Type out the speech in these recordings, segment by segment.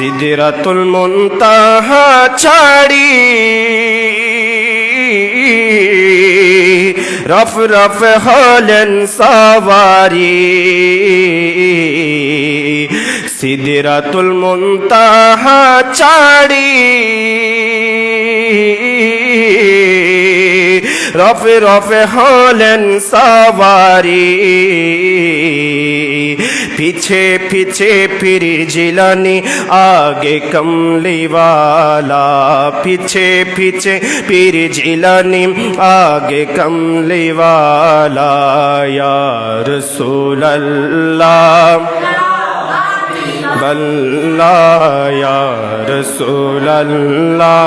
সিদরাতুল মুনতাহা ছাড়ি। রফ রফ হলেন সওয়ারি। সিদরাতুল মুনতাহা ছাড়ি। রফে রফে হলেন সওয়ারি পিছে পিছে ফির জিলানি আগে কমলিওয়ালা পিছে পিছে পীর জিলানি আগে কমলিওয়ালা ইয়া রসূলল্লাহ বল্লা ইয়া রসূলল্লাহ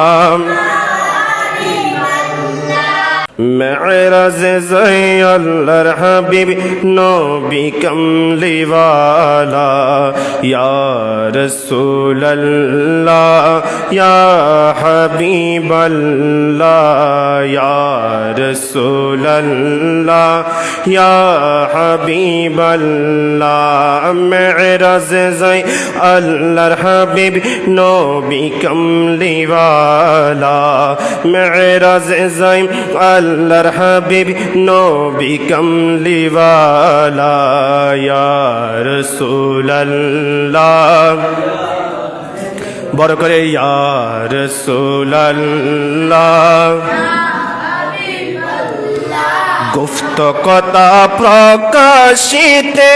মেরাজ জয় আল্লাহর হাবিব নবী কমলিওয়ালা ইয়া রাসূলুল্লাহ ইয়া হাবিবাল্লাহ ইয়া রাসূলুল্লাহ ইয়া হাবিবাল্লাহ মেরাজ জয় আল্লাহর হাবিব নবী কমলিওয়ালা মেরাজ জয় আল্লাহর হাবিব নবী কমলিওয়ালা রাসূলুল্লাহ। বড় করে ইয়ার রাসূলুল্লাহ। গুপ্ত কথা প্রকাশিতে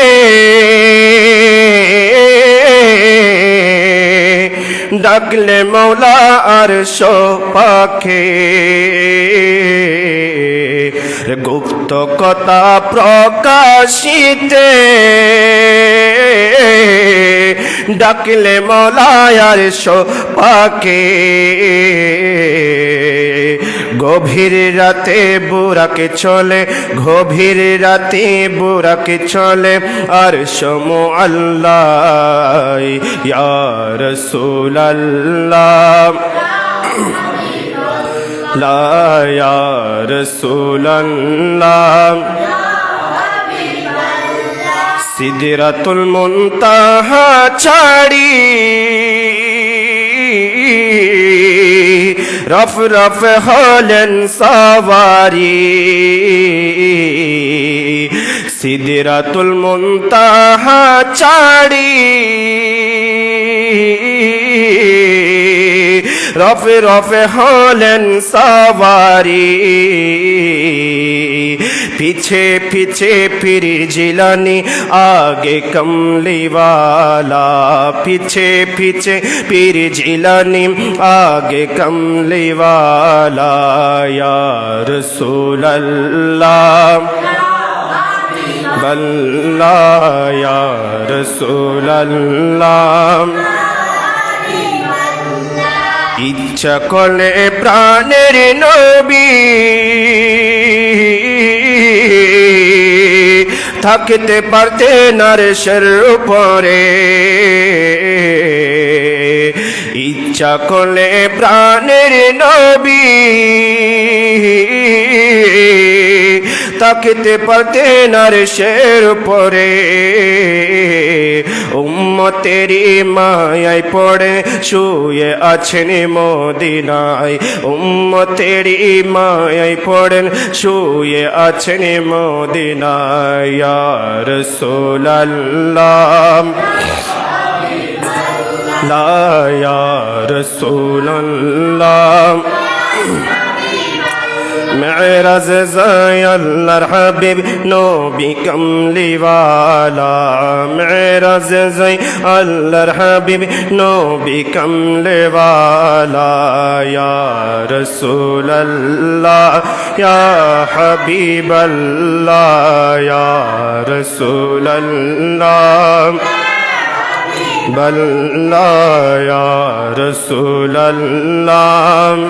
ডাকলে মৌলা আর পাখে গুপ্ত কথা প্রকাশিতে ডাকলে মৌলায়ার পাকে গভীর রাতে বুড়াকে চলে, গভীর রাতে বুড়াকে চলে। আর সম আল্লাহ ইয়ার সুলাল্লাহ লা ইয়ার সুলাল্লাহ সিদরাতুল মুনতাহা ছাড়ি। রফ রফ হলেন সওয়ারি। সিদরাতুল মুনতাহা ছাড়ি। রফে রফে হলেন সওয়ারি। পিছে পিছে ফির জিলানি, আগে কমলিওয়ালা। পিছে পিছে পীর জিলানি, আগে কমলিওয়ালা। ইয়া রাসূলুল্লাহ। বল্লা ইয়া রাসূলুল্লাহ। ইচ্ছা করলে প্রাণের নবী থাকতে পারতেন আর সের উপরে। ইচ্ছা করলে প্রাণের নবী তাকিতে পারতেন আর শের পরে উম্মতেরি মায়ায় পড়ে, শুয়ে আছেন মদিনায়। উম্মতেরি মায়ায় পড়েন, শুয়ে আছেন মদিনায়। ইয়ার সোলাল্লাহ লা معرز يا حبيب نبي كملي والا معرز زي حبيب نبي كملي والا يا رسول الله يا حبيب الله يا رسول الله بل لا يا رسول الله